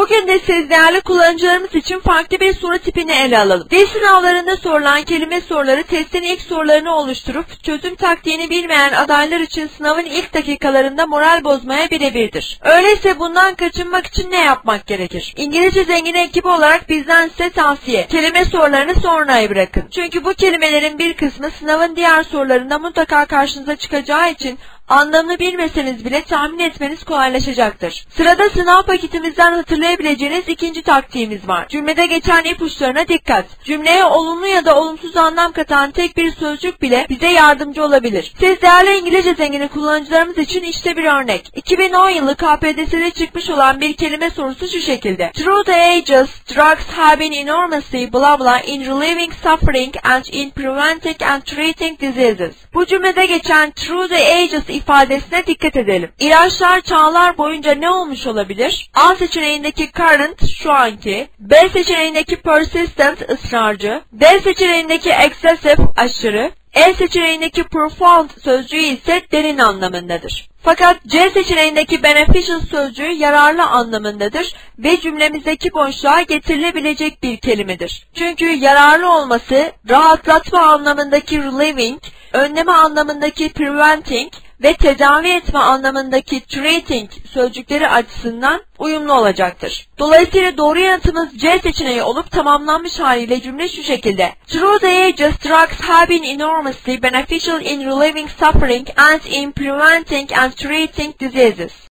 Bugün de siz değerli kullanıcılarımız için farklı bir soru tipini ele alalım. Dil sınavlarında sorulan kelime soruları testin ilk sorularını oluşturup çözüm taktiğini bilmeyen adaylar için sınavın ilk dakikalarında moral bozmaya birebirdir. Öyleyse bundan kaçınmak için ne yapmak gerekir? İngilizce zengini ekibi olarak bizden size tavsiye. Kelime sorularını sonraya bırakın. Çünkü bu kelimelerin bir kısmı sınavın diğer sorularında mutlaka karşınıza çıkacağı için anlamını bilmeseniz bile tahmin etmeniz kolaylaşacaktır. Sırada sınav paketimizden hatırlayabileceğiniz ikinci taktiğimiz var. Cümlede geçen ipuçlarına dikkat. Cümleye olumlu ya da olumsuz anlam katan tek bir sözcük bile bize yardımcı olabilir. Siz değerli İngilizce zengini kullanıcılarımız için işte bir örnek. 2010 yılı KPDS'de çıkmış olan bir kelime sorusu şu şekilde. Through the ages, drugs have been enormously blah blah in relieving suffering and in preventing and treating diseases. Bu cümlede geçen through the ages ifadesine dikkat edelim. İlaçlar çağlar boyunca ne olmuş olabilir? A seçeneğindeki current şu anki, B seçeneğindeki persistent ısrarcı, D seçeneğindeki excessive aşırı, E seçeneğindeki profound sözcüğü ise derin anlamındadır. Fakat C seçeneğindeki beneficial sözcüğü yararlı anlamındadır ve cümlemizdeki boşluğa getirilebilecek bir kelimedir. Çünkü yararlı olması rahatlatma anlamındaki relieving, önleme anlamındaki preventing ve tedavi etme anlamındaki treating sözcükleri açısından uyumlu olacaktır. Dolayısıyla doğru yanıtımız C seçeneği olup tamamlanmış haliyle cümle şu şekilde. Through the ages, drugs have been enormously beneficial in relieving suffering and in preventing and treating diseases.